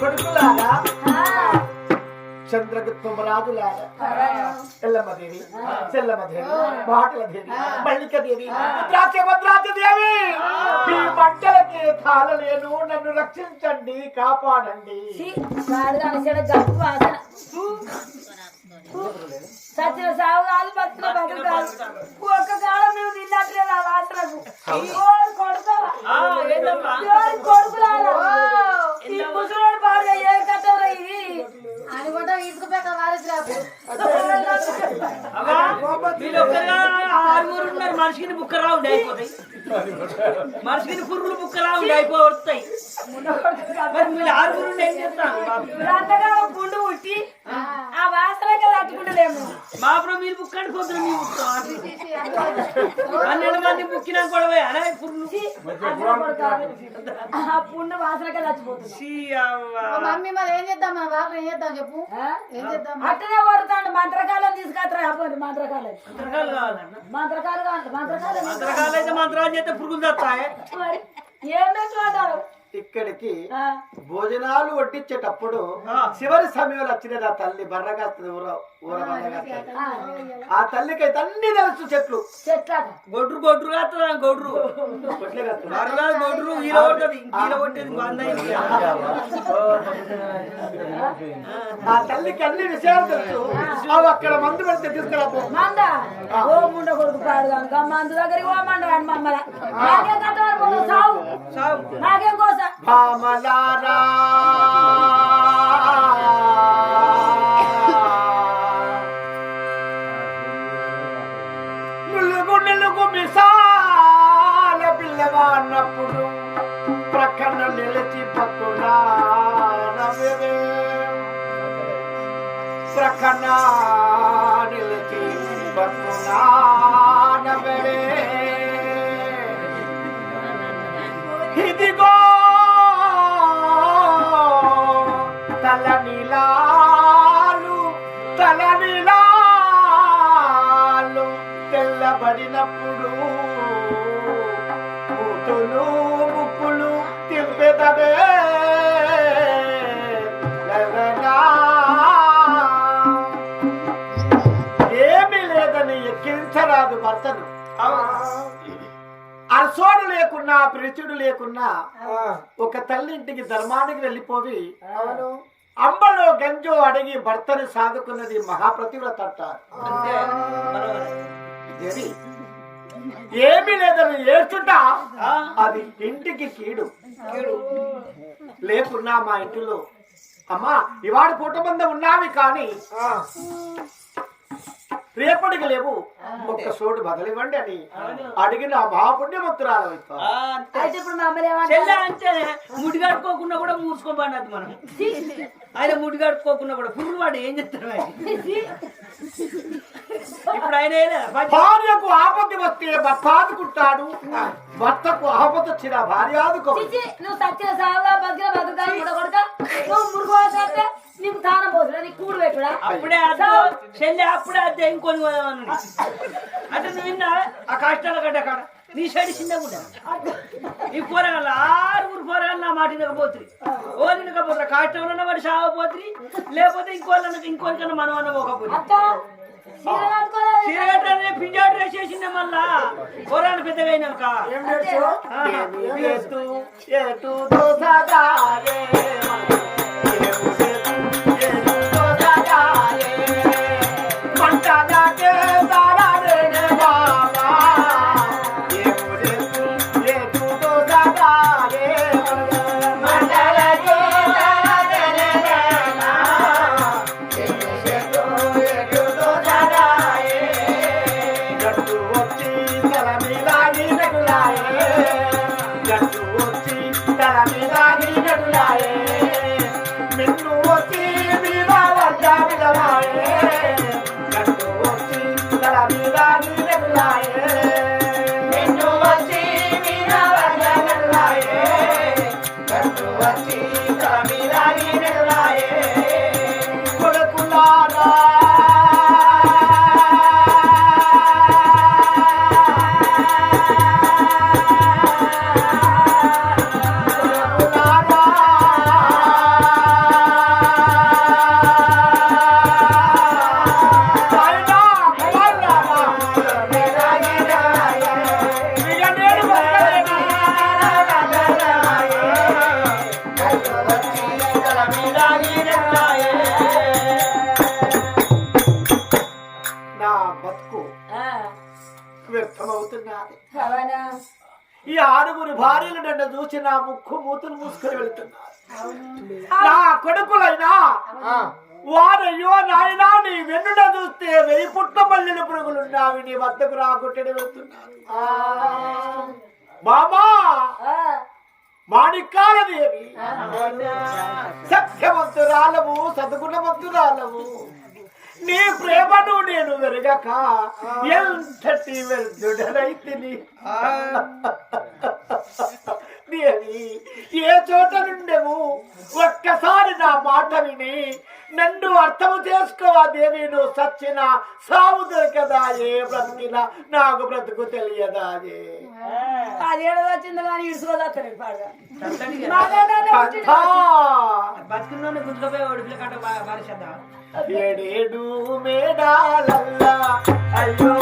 కొడుకులారా? చంద్రగుప్తమరాజులారా? ఎల్లమ్మదేవి చెల్లమ్మదేవి మాటలదేవి మల్లికదేవి భద్రాచ భద్రాచ దేవి ఈ మంటలకి తాళలేను నన్ను రక్షించండి కాపాడండి. సాగు కాదు బతుకుల బతుకు కాదు ఒక్క కాలం మేము తిన్నట్లేదు ఆ వాసనకు ఓరి కొడుకోవా ఓరి కొడుకులారా ఈ ముసలోడు బాగా ఏ కట్టరా ఇది అని కూడా ఇసుకుపోక వారేసిరాపు వీళ్ళు ఒక్కరుగా ఆరుగురు ఉన్నారు మనిషికి బుక్క రావుండి అయిపోతాయి. మనిషికి పురుగులు బుక్క రావుండి అయిపోతాయి. మరి మీరు ఆరుగురు ఏం చేస్తాను అంతగా గుండు పుట్టి ఆ. వాసనకే తట్టుకుంటలేము మాపురం మీరు బుక్ మీ బుక్. పన్నెండు మంది బుక్కినా వాసనకే చచ్చిపోతుంది. ఛీ, అవ్వ. మమ్మీ మరి ఏం చేద్దాం మన బాబు ఏం చేద్దాం చెప్పు? ఏం చేద్దాం అట్టనే కొడుతాండు మంత్రకాలం అప్పుడు మంత్రకాలం. మంత్రకాలు కావాలన్న? మంత్రకాలు కావాలి మంత్రకాలం మంత్రకాలు. అయితే మంత్రాలు చేస్తే పురుగులు తస్తాయి ఏం పెట్టుకుంటారు ఇక్కడికి భోజనాలు వడ్డించేటప్పుడు. చివరి సమయంలో వచ్చినది ఆ తల్లి ఊర. బర్రగాస్తుంది ఆ తల్లికి అయితే అన్ని తెలుసు చెట్లు. గొడ్రు గొడ్రు. కాస్తుందా గొడ్రు. మరలా గొడ్రు ఈల కొట్టదు ఈల కొట్టేది వంద ఆ తల్లికి అన్ని విషయాలు తెలుసు. అవి అక్కడ మందు పెడితే తీసుకురాపో. మంద. ఓ ముండ కొడుకు పాడు కనుక మందు దగ్గరికి ఓ మండ రాని మమ్మల నాకేం కట్టవాలి పోదు సావు. నాకేం కోస? ప్రక్కన నిలిచి పక్కన నవ్వెదే. ఇదిగో తల నీలాలు తల నీలాలు తెల్లబడినప్పుడు మూతులు ముక్కులు తిప్పెదవే అరసోడు లేకున్నా ప్రిచుడు లేకున్నా ఒక తల్లి ఇంటికి ధర్మానికి వెళ్ళిపోయి అంబలో గంజో అడిగి భర్తని సాదుకున్నది మహాప్రతివ్రత అంటారు. ఏమీ లేదని ఏడ్చుట? అది ఇంటికి కీడు. లేకున్నా మా ఇంటిలో అమ్మా ఇవాడు కుటుంబంలో ఉన్నావి కానీ రేపటికి లేవు. ఒక్క సోటు బదలివ్వండి అని అడిగిన మహాపుణ్యమంతురాలు ఆ. అయితే ఇప్పుడు అంటేనే ముడి కట్టుకోకుండా కూడా మూసుకోబడినది మనం. ఆయన ముడి కట్టుకోకుండా కూడా పురుగు వాడు ఏం చెప్తారు? ఇప్పుడు ఆయన భార్యకు ఆపత్తి వస్తే భర్త ఆదుకుంటాడు భర్తకు ఆపత్తి వచ్చిన భార్య ఆదుకో నువ్వు సచ్చిన సావుగా బతికిన నువ్వు మురుగు నీకు తానం పోతుడా నీకు కూడు పెట్టుడా అప్పుడే చెల్లె అప్పుడే అద్దె ఇంకొని పోదామని అంటే నువ్వు విన్నా ఆ కష్టాల గడ్డ కాడ నీ సైడ్ చిన్న కూడా ఈ పోరగాళ్ళ ఆరుగురు పోరగాళ్ళు నా మాట వినకపోతుంది ఓ వినకపోతే కష్టంలో వాడు సాగపోతుంది లేకపోతే ఇంకో ఇంకోరికన్నా మనం అన్న పోకపోతే అక్క చీర కట్టుకోలేదు చీరగట్టే పింజాడు డ్రెస్ చేసిందే మళ్ళా పోరాడు పెద్దగా అయినాక బతుకు. వ్యర్థమవుతున్నది? ఈ ఆరుగురు భార్యలు నన్ను చూసి నా ముక్కు మూతులు మూసుకొని వెళ్తున్నారు. నా కొడుకులైనా వారయ్యో నాయనా నీ వెన్నుడ చూస్తే వెయ్యి పుట్ట మల్లెల పురుగులున్నావి నీ వద్దకు రాకుంటే వెళ్తున్నారు. మామా! ఆ, మాణిక్యాలదేవి. సత్యవంతురాలము సద్గుణవంతురాలము నీ ప్రేమను నేను వెరగక. ఎంతటి వెళ్తుడనైతిని దేవి ఏ చోట నుండెము? ఒక్కసారి నా మాట విని నన్ను అర్థము చేసుకోవా దేవి నువ్వు సచ్చిన సాగు దొరకదా? ఏ బ్రతికిన నాకు బ్రతుకు తెలియదాయే అదేడో వచ్చింది కానీ వాడు పిల్లకాట బారిసేద్దాం ఏడేడు మేడాలల్లా. అయ్యో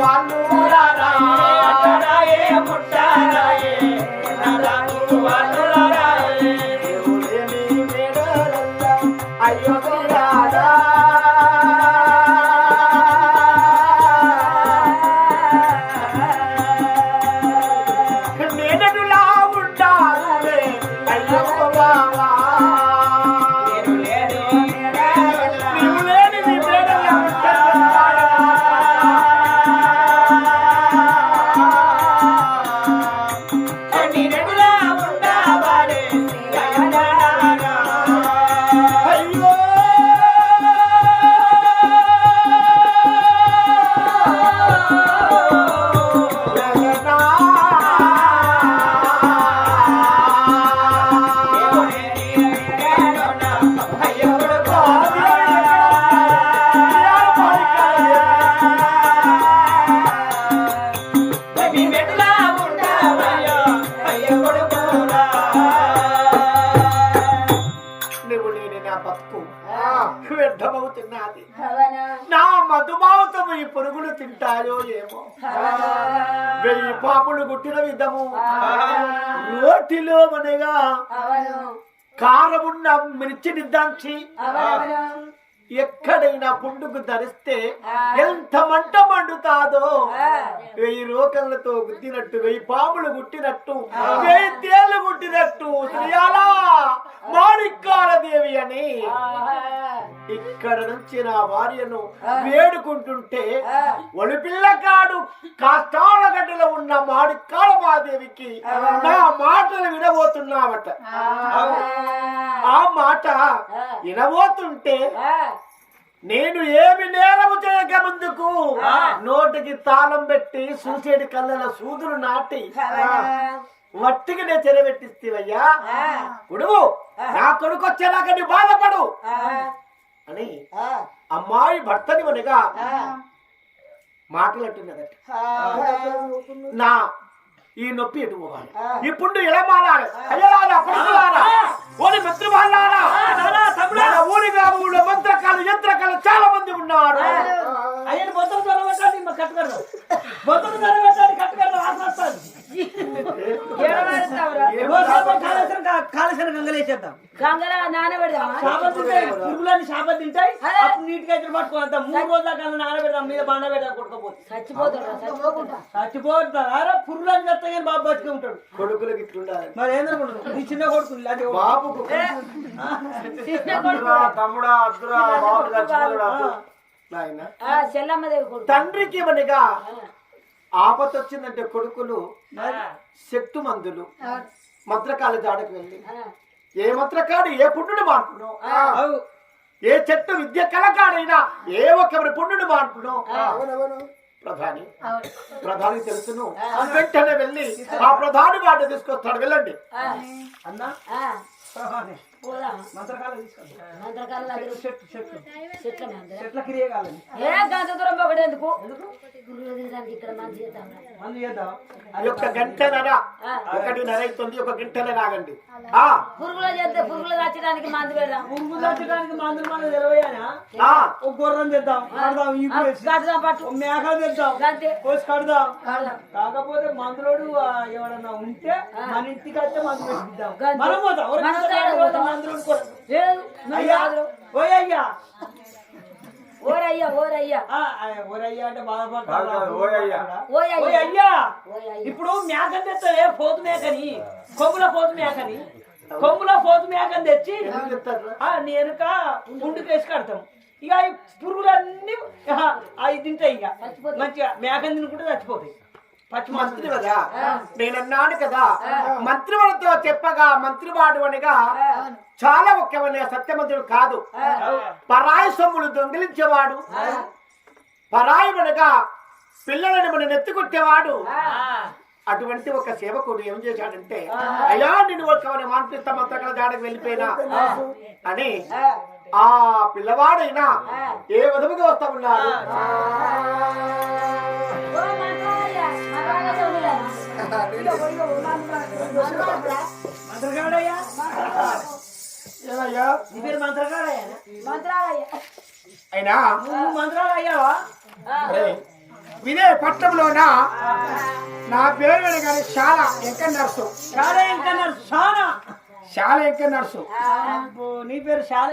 వాళ్ళు రారా అంటరాయే ముట్టారాయే. నాదాపు వాళ్ళు మేడలల్లా అయ్యో రారా మధుమావతము ఈ పురుగులు తింటాయో ఏమో. వెయ్యి పాపులు గుట్టిన విధము. రోటిలో మనగా కారమున్న మిర్చిని దంచి ఎక్కడైనా పుండుకు ధరిస్తే ఎంత మంట మండుతాదో? వెయ్యి రోకలతో గుద్దినట్టు వెయ్యి పాములు గుట్టినట్టు వెయ్యి తేళ్ళు గుట్టినట్టు శ్రీయాలా మాణిక్కాల దేవి అని. ఇక్కడ నుంచి నా భార్యను వేడుకుంటుంటే ఒలి పిల్లకాడు కాష్టాల గడ్డలో ఉన్న మాణిక్కాల మాదేవికి నా మాటలు వినబోతున్నామట ఆ. మాట వినబోతుంటే నేను ఏమి నేరము చేయక ముందుకు? నోటికి తాళం పెట్టి సూసేడి కళ్ళల సూదులు నాటి మట్టికి నేను చెరబెట్టిస్తేవయ్యా కొడువు నా కొడుకు వచ్చేదాకా నీ బాధపడు. అని అమ్మాయి భర్తని అనగా మాటలంటున్నదట నా ఈ నొప్పి ఎటు పోవాలి? ఇప్పుడు ఎలా మారాలి అయ్యలారా కొడుకులారా ఓని మిత్రులారా మన ఊరి గ్రామంలో మంత్రకాలు యంత్రకాలు చాలా మంది ఉన్నారు. కాళేశ్వరం గంగలేసేద్దాం. గంగల చేపలు తింటాయి. పురుగులన్నీ చేపలు తింటాయి. అప్పుడు నీట్గా అయితే పట్టుకోవద్దాం మూడు రోజుల కన్నా నానబెడదాం. మీద బండ పెట్టా కొట్టుకోపోతే. చచ్చిపోతాడు చచ్చిపోకుండా చచ్చిపోతారు అరే పురుగులని చెప్తా కానీ బాబు బతికి ఉంటాడు. కొడుకులకి ఇట్లుండాలి మరి ఏందనుకుంటున్నావు నీ చిన్న కొడుకు ఇలాంటి. బాబుకు తమ్ముడా అద్దురా బాబు తండ్రికి మనగా ఆపత వచ్చిందంటే కొడుకులు శక్తు మందులు. మంత్రకాల జాడకు వెళ్ళి. ఏ మంత్రకాడు ఏ పుట్టుడు మాట్లాడు. ఏ చెట్టు విద్య కలకాడైనా ఏ ఒక్కరి పుణ్యుడు మాట్లాడు ప్రధాని. అవును. ప్రధాని తెలుసును. వెంటనే వెళ్ళి ఆ ప్రధాని వాడిని తీసుకొస్తాడు. వెళ్ళండి. అన్నా? ఏ గంట దూరం ఒకటి ఎందుకు? గురువు తినడానికి ఇక్కడ మంచి చేద్దాం మందు చేద్దాం ఈ యొక్క గంటనర. ఒకటి నరైతుంది ఒక గంటనే రాగండి ఆ. పురుగులు చేస్తే దాచడానికి మందు పెడదాం. మనకు తెలవయానా ఆ. ఒక గుర్రం తెద్దాం. కడదాం ఈ పట్టు. మేక తెద్దాం. కోసి కడదాం. కాకపోతే మందులోడు ఎవడన్నా ఉంటే మన ఇంటికి వస్తే మందు పెట్టిద్దాం. మనం పోతాం మనం. మందులోడు కూడా. నువ్వు అయ్యా రాదు. ఓయ్ అయ్యా ఓరయ్యా ఓరయ్యా. ఆ, ఆ, ఓరయ్యా అంటే బాధపడతాడు కాదు, ఓయయ్యా. ఓయ్ ఓయ్ అయ్యా ఓయ్ అయ్యా. ఇప్పుడు మేకని తెస్తావే పోతు మేకని. కొమ్ముల పోతు మేకని. కొమ్ముల పోతు మేకని తెచ్చి నేనుక ముందుకేసి కడతాం. ఇక ఈ పురుగులన్నీ ఆ, అవి తింటాయి ఇక. మంచిగా మేకని తినుకుంటే చచ్చిపోతాయి. పచ్చి మంత్రి మంత్రి కదా? నేనన్నాను కదా మంత్రివలతో చెప్పగా మంత్రివాడు అనగా చాలా ముఖ్యమైన సత్యమంత్రుడు కాదు. పరాయి సొమ్ములు దొంగిలించేవాడు. పరాయి అనగా పిల్లలని మన నెత్తికొట్టేవాడు అటువంటి ఒక సేవకుడు ఏం చేశాడంటే అయ్యా నేను ఒక మాన్పిస్తా మంత్రకల జాడకు వెళ్ళిపోయినా. అని ఆ. పిల్లవాడైనా ఏ విధముగా వస్తా ఉన్నాడు? మంత్రాలయ్యా. మంత్రాలయ్యా మంత్రాలయ్యా. మంత్రాలయ్యా. అయినా నువ్వు మంత్రాలు అయ్యావా అరే, వినే పట్టణంలోన? నా పేరు వినగానే చాలా ఎంక నర్సు. చాలా ఇంకా చాలా చాలా ఎంక నర్సు. నీ పేరు చాలా